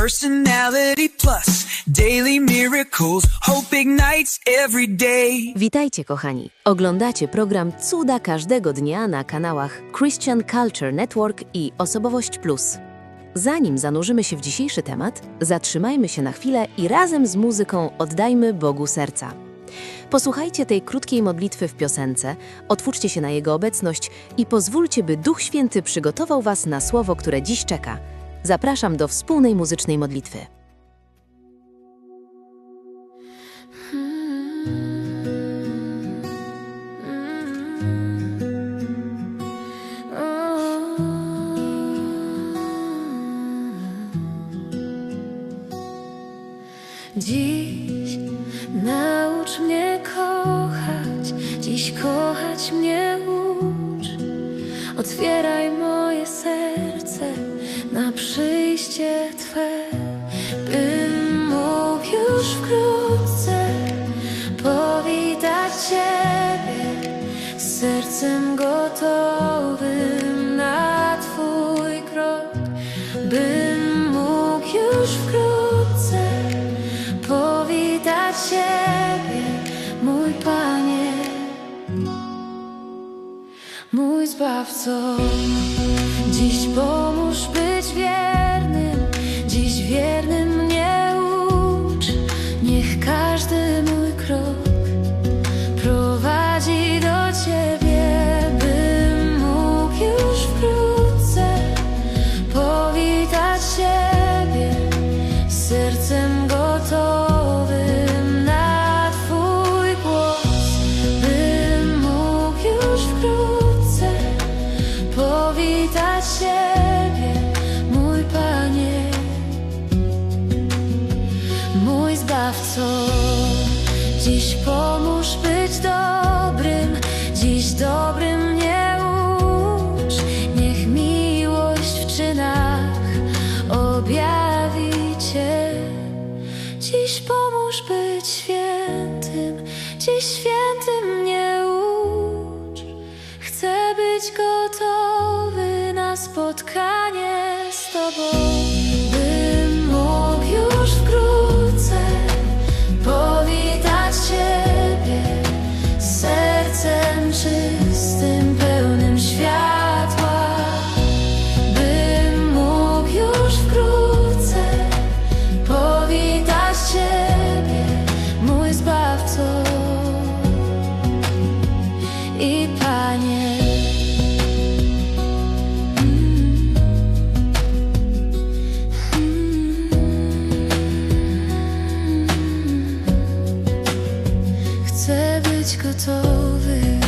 Personality Plus, daily miracles, hope ignites every day. Witajcie, kochani. Oglądacie program Cuda każdego dnia na kanałach Christian Culture Network i Osobowość Plus. Zanim zanurzymy się w dzisiejszy temat, zatrzymajmy się na chwilę i razem z muzyką oddajmy Bogu serca. Posłuchajcie tej krótkiej modlitwy w piosence, otwórzcie się na Jego obecność i pozwólcie, by Duch Święty przygotował Was na słowo, które dziś czeka. Zapraszam do wspólnej muzycznej modlitwy. Dziś naucz mnie kochać, dziś kochać mnie ucz. Otwieraj Dziś pomóż Zbawco. Dziś pomóż być dobrym, dziś dobrym mnie ucz. Niech miłość w czynach objawi Cię. Dziś pomóż być świętym, dziś świętym mnie ucz. Chcę być gotowy na spotkanie z Tobą, gotowy.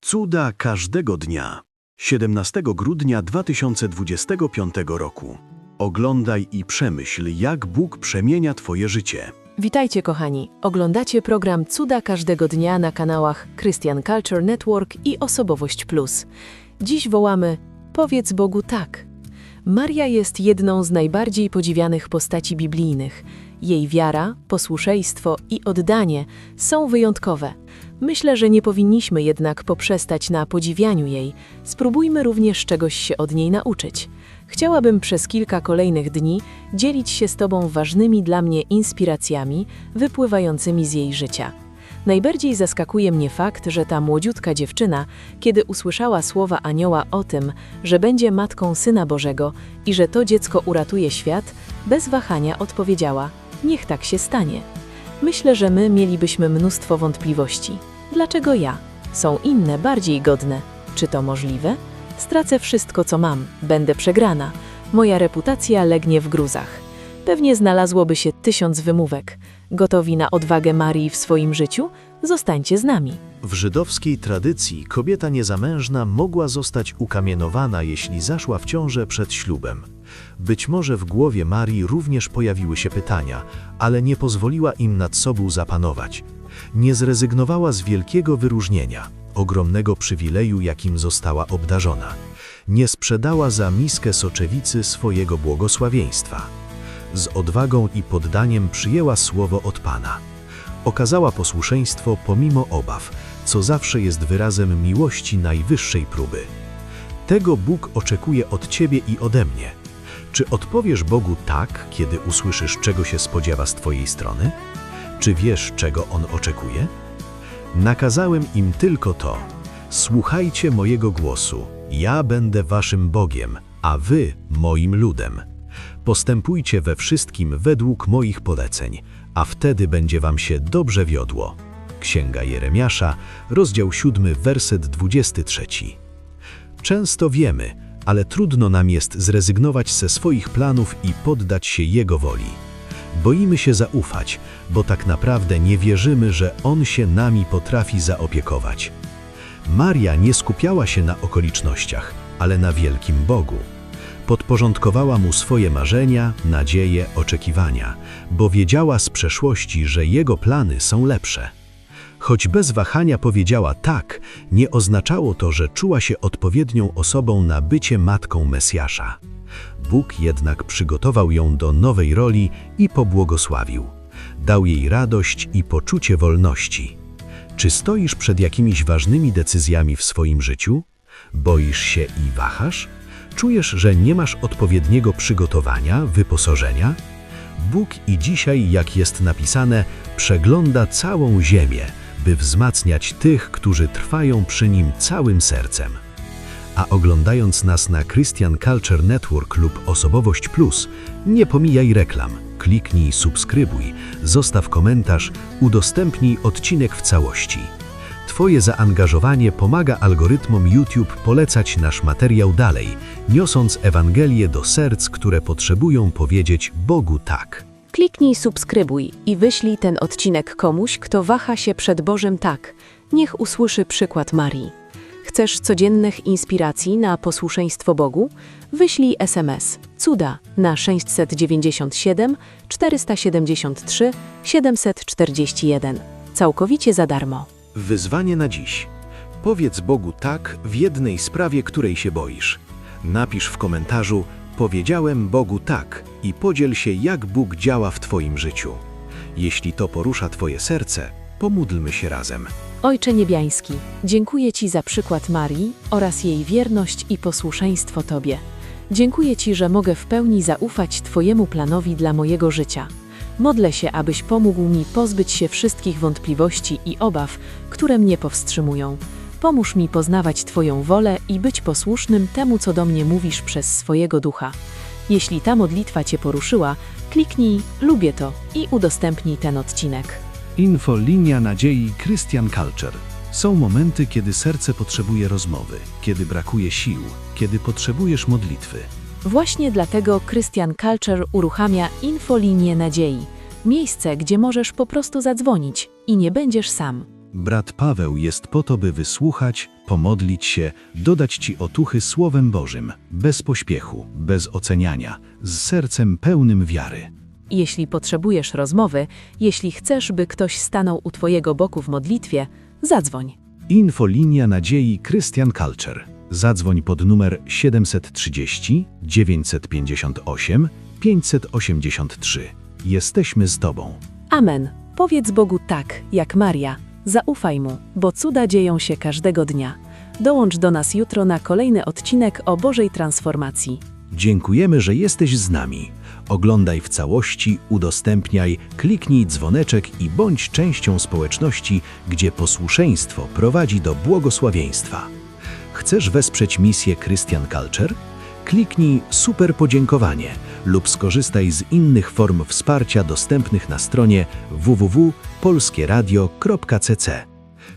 Cuda każdego dnia. 17 grudnia 2025 roku. Oglądaj i przemyśl, jak Bóg przemienia Twoje życie. Witajcie kochani. Oglądacie program Cuda każdego dnia na kanałach Christian Culture Network i Osobowość Plus. Dziś wołamy Powiedz Bogu tak. Maria jest jedną z najbardziej podziwianych postaci biblijnych. Jej wiara, posłuszeństwo i oddanie są wyjątkowe. Myślę, że nie powinniśmy jednak poprzestać na podziwianiu jej. Spróbujmy również czegoś się od niej nauczyć. Chciałabym przez kilka kolejnych dni dzielić się z Tobą ważnymi dla mnie inspiracjami wypływającymi z jej życia. Najbardziej zaskakuje mnie fakt, że ta młodziutka dziewczyna, kiedy usłyszała słowa anioła o tym, że będzie matką Syna Bożego i że to dziecko uratuje świat, bez wahania odpowiedziała: Niech tak się stanie. Myślę, że my mielibyśmy mnóstwo wątpliwości. Dlaczego ja? Są inne, bardziej godne. Czy to możliwe? Stracę wszystko, co mam, będę przegrana. Moja reputacja legnie w gruzach. Pewnie znalazłoby się tysiąc wymówek. Gotowi na odwagę Marii w swoim życiu? Zostańcie z nami. W żydowskiej tradycji kobieta niezamężna mogła zostać ukamienowana, jeśli zaszła w ciążę przed ślubem. Być może w głowie Marii również pojawiły się pytania, ale nie pozwoliła im nad sobą zapanować. Nie zrezygnowała z wielkiego wyróżnienia, ogromnego przywileju, jakim została obdarzona. Nie sprzedała za miskę soczewicy swojego błogosławieństwa. Z odwagą i poddaniem przyjęła słowo od Pana. Okazała posłuszeństwo pomimo obaw, co zawsze jest wyrazem miłości najwyższej próby. Tego Bóg oczekuje od Ciebie i ode mnie. Czy odpowiesz Bogu tak, kiedy usłyszysz, czego się spodziewa z Twojej strony? Czy wiesz, czego On oczekuje? Nakazałem im tylko to: Słuchajcie mojego głosu, ja będę Waszym Bogiem, a Wy moim ludem. Postępujcie we wszystkim według moich poleceń, a wtedy będzie Wam się dobrze wiodło. Księga Jeremiasza, rozdział 7, werset 23. Często wiemy, ale trudno nam jest zrezygnować ze swoich planów i poddać się Jego woli. Boimy się zaufać, bo tak naprawdę nie wierzymy, że On się nami potrafi zaopiekować. Maria nie skupiała się na okolicznościach, ale na wielkim Bogu. Podporządkowała mu swoje marzenia, nadzieje, oczekiwania, bo wiedziała z przeszłości, że jego plany są lepsze. Choć bez wahania powiedziała tak, nie oznaczało to, że czuła się odpowiednią osobą na bycie matką Mesjasza. Bóg jednak przygotował ją do nowej roli i pobłogosławił. Dał jej radość i poczucie wolności. Czy stoisz przed jakimiś ważnymi decyzjami w swoim życiu? Boisz się i wahasz? Czujesz, że nie masz odpowiedniego przygotowania, wyposażenia? Bóg i dzisiaj, jak jest napisane, przegląda całą ziemię, by wzmacniać tych, którzy trwają przy nim całym sercem. A oglądając nas na Christian Culture Network lub Osobowość Plus, nie pomijaj reklam. Kliknij subskrybuj, zostaw komentarz, udostępnij odcinek w całości. Twoje zaangażowanie pomaga algorytmom YouTube polecać nasz materiał dalej, niosąc Ewangelię do serc, które potrzebują powiedzieć Bogu tak. Kliknij subskrybuj i wyślij ten odcinek komuś, kto waha się przed Bożym tak. Niech usłyszy przykład Marii. Chcesz codziennych inspiracji na posłuszeństwo Bogu? Wyślij SMS cuda na 697 473 741 całkowicie za darmo. Wyzwanie na dziś. Powiedz Bogu tak w jednej sprawie, której się boisz. Napisz w komentarzu Powiedziałem Bogu tak i podziel się, jak Bóg działa w Twoim życiu. Jeśli to porusza Twoje serce, pomódlmy się razem. Ojcze Niebiański, dziękuję Ci za przykład Marii oraz jej wierność i posłuszeństwo Tobie. Dziękuję Ci, że mogę w pełni zaufać Twojemu planowi dla mojego życia. Modlę się, abyś pomógł mi pozbyć się wszystkich wątpliwości i obaw, które mnie powstrzymują. Pomóż mi poznawać Twoją wolę i być posłusznym temu, co do mnie mówisz przez swojego ducha. Jeśli ta modlitwa Cię poruszyła, kliknij Lubię to i udostępnij ten odcinek. Info Linia Nadziei Christian Culture. Są momenty, kiedy serce potrzebuje rozmowy, kiedy brakuje sił, kiedy potrzebujesz modlitwy. Właśnie dlatego Christian Culture uruchamia Infolinię Nadziei. Miejsce, gdzie możesz po prostu zadzwonić i nie będziesz sam. Brat Paweł jest po to, by wysłuchać, pomodlić się, dodać Ci otuchy Słowem Bożym, bez pośpiechu, bez oceniania, z sercem pełnym wiary. Jeśli potrzebujesz rozmowy, jeśli chcesz, by ktoś stanął u Twojego boku w modlitwie, zadzwoń. Infolinia Nadziei Christian Culture. Zadzwoń pod numer 730 958 583. Jesteśmy z Tobą. Amen. Powiedz Bogu tak, jak Maria. Zaufaj Mu, bo cuda dzieją się każdego dnia. Dołącz do nas jutro na kolejny odcinek o Bożej transformacji. Dziękujemy, że jesteś z nami. Oglądaj w całości, udostępniaj, kliknij dzwoneczek i bądź częścią społeczności, gdzie posłuszeństwo prowadzi do błogosławieństwa. Chcesz wesprzeć misję Christian Culture? Kliknij Super Podziękowanie lub skorzystaj z innych form wsparcia dostępnych na stronie www.polskieradio.cc.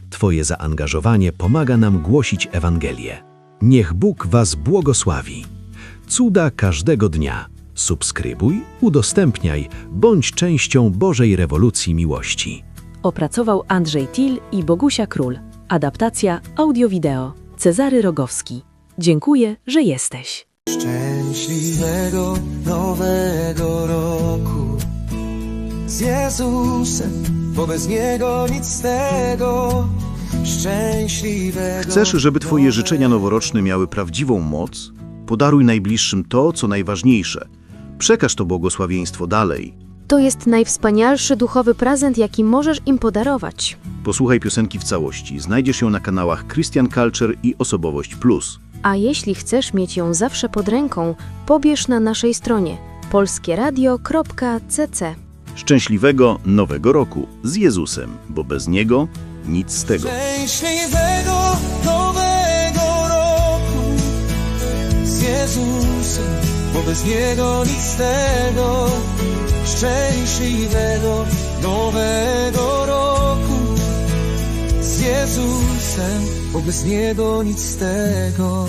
Twoje zaangażowanie pomaga nam głosić Ewangelię. Niech Bóg Was błogosławi. Cuda każdego dnia. Subskrybuj, udostępniaj, bądź częścią Bożej rewolucji miłości. Opracował Andrzej Til i Bogusia Król. Adaptacja audio-wideo. Cezary Rogowski. Dziękuję, że jesteś. Szczęśliwego nowego roku z Jezusem, bo bez Niego nic z tego. Szczęśliwego Chcesz, żeby Twoje życzenia noworoczne miały prawdziwą moc? Podaruj najbliższym to, co najważniejsze Przekaż to błogosławieństwo dalej. To jest najwspanialszy duchowy prezent, jaki możesz im podarować. Posłuchaj piosenki w całości. Znajdziesz ją na kanałach Christian Culture i Osobowość Plus. A jeśli chcesz mieć ją zawsze pod ręką, pobierz na naszej stronie polskieradio.cc. Szczęśliwego Nowego Roku z Jezusem, bo bez Niego nic z tego. Szczęśliwego nowego roku z Jezusem, bo bez Niego nic z tego. Szczęśliwego nowego roku Jezusem, bo bez Niego nic z tego.